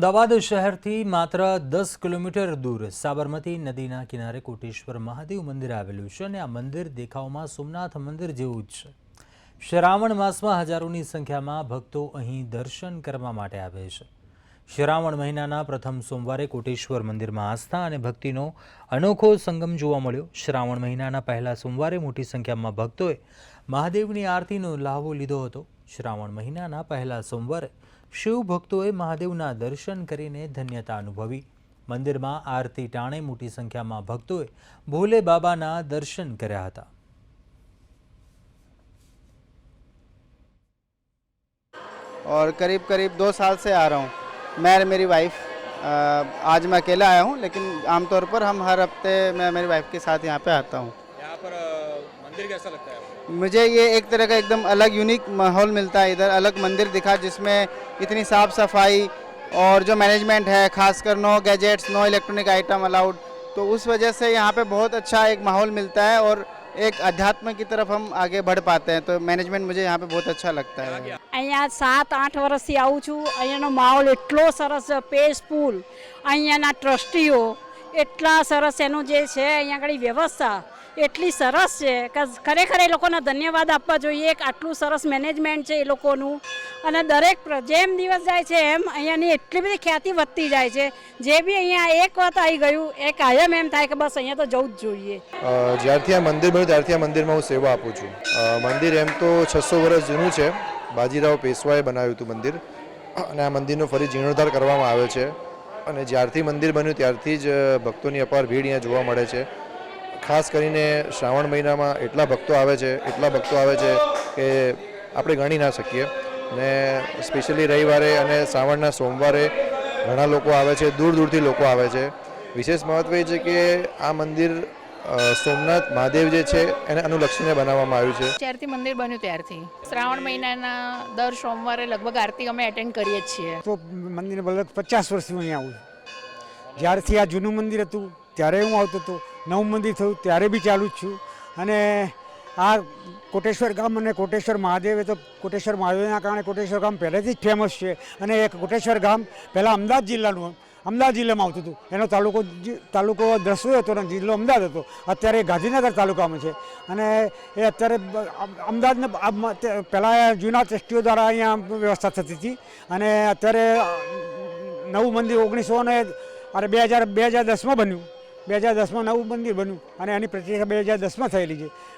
અમદાવાદ શહેરથી માત્ર દસ કિલોમીટર દૂર સાબરમતી નદીના કિનારે કોટેશ્વર મહાદેવ મંદિર આવેલું છે અને આ મંદિર દેખાવમાં સોમનાથ મંદિર જેવું જ છે. શ્રાવણ માસમાં હજારોની સંખ્યામાં ભક્તો અહીં દર્શન કરવા માટે આવે છે. શ્રાવણ મહિનાના પ્રથમ સોમવારે કોટેશ્વર મંદિરમાં આસ્થા અને ભક્તિનો અનોખો સંગમ જોવા મળ્યો. શ્રાવણ મહિનાના પહેલા સોમવારે મોટી સંખ્યામાં ભક્તોએ મહાદેવની આરતીનો લાહવો લીધો હતો. શ્રાવણ મહિનાના પહેલા સોમવારે શિવ ભક્તોએ મહાદેવના દર્શન કરીને ધન્યતા અનુભવી મંદિરમાં આરતી ટાણે મોટી સંખ્યામાં ભક્તોએ ભોલે બાબાના દર્શન કર્યા હતા और करीब करीब दो साल से आ रहा हूँ मैं और मेरी वाइफ अ, आज मैं अकेला आया हूँ लेकिन आमतौर पर हम हर हफ्ते मैं मेरी वाइफ के साथ यहाँ पे आता हूँ यहाँ पर अ, मंदिर कैसा लगता है आपको मुझे ये एक तरह का एकदम अलग यूनिक माहौल मिलता है इधर अलग मंदिर दिखा जिसमें इतनी साफ सफाई और जो मैनेजमेंट है खासकर no gadgets no electronic item allowed तो उस वजह से यहाँ पे बहुत अच्छा एक माहौल मिलता है और एक अध्यात्म की तरफ हम आगे बढ़ पाते हैं तो मैनेजमेंट मुझे यहाँ पे बहुत अच्छा लगता है અહીંયા સાત આઠ વર્ષથી આવું છું અહીંયાનો માહોલ એટલો સરસ છે પેસફુલ અહીંયાના ટ્રસ્ટીઓ એટલા સરસ એનું જે છે અહીંયા આગળ વ્યવસ્થા એટલી સરસ છે. કે, ખરેખર એ લોકોને ધન્યવાદ આપવા જોઈએ કે આટલું સરસ મેનેજમેન્ટ છે એ લોકોનું. અને દરેક જેમ દિવસ જાય છે એમ અહીંયાની એટલી બધી ખ્યાતિ વધતી જાય છે. જે બી અહીંયા એક વાત આવી ગયું એ કાયમ એમ થાય કે બસ અહીંયા તો જવું જ જોઈએ. જ્યારથી આ મંદિર બન્યું ત્યારથી આ મંદિરમાં હું સેવા આપું છું. મંદિર એમ તો છસો વર્ષ જૂનું છે. બાજીરાવ પેશવાએ બનાવ્યું હતું મંદિર. અને આ મંદિરનો ફરી જીર્ણોદ્ધાર કરવામાં આવ્યો છે. અને જ્યારથી મંદિર બન્યું ત્યારથી જ ભક્તોની અપાર ભીડ અહીંયા જોવા મળે છે. ખાસ કરીને શ્રાવણ મહિનામાં એટલા ભક્તો આવે છે એટલા ભક્તો આવે છે કે આપણે ગણી ના શકીએ. ને સ્પેશિયલી રવિવારે અને શ્રાવણના સોમવારે ઘણા લોકો આવે છે દૂર દૂરથી લોકો આવે છે. વિશેષ મહત્વ એ છે કે આ મંદિર સોમનાથ મહાદેવ જે છે એને અનુલક્ષીને બનાવવામાં આવ્યું છે. જ્યારથી મંદિર બન્યું ત્યારથી. શ્રાવણ મહિનાના દર સોમવારે લગભગ આરતી અમે એટેન્ડ કરીએ છીએ. તો મંદિર લગભગ પચાસ વર્ષથી હું અહીંયા આવું જ્યારથી આ જૂનું મંદિર હતું ત્યારે હું આવતો હતો. નવું મંદિર થયું, ત્યારે બી ચાલુ જ છું. અને આ કોટેશ્વર ગામ અને કોટેશ્વર મહાદેવ એ તો કોટેશ્વર મહાદેવના કારણે કોટેશ્વર ગામ પહેલેથી જ ફેમસ છે. અને એ કોટેશ્વર ગામ પહેલાં અમદાવાદ જિલ્લાનું અમદાવાદ જિલ્લામાં આવતું હતું. એનો તાલુકો તાલુકો દસવો હતો અને જિલ્લો અમદાવાદ હતો. અત્યારે ગાંધીનગર તાલુકામાં છે. અને એ અત્યારે અમદાવાદને પહેલાં જૂના ટ્રસ્ટીઓ દ્વારા અહીંયા વ્યવસ્થા થતી હતી. અને અત્યારે નવું મંદિર ઓગણીસો ને, અરે બે હજાર બે હજાર દસમાં બન્યું. બે હજાર દસમાં નવું મંદિર બન્યું અને એની પ્રતિષ્ઠા બે હજાર દસમાં થયેલી છે.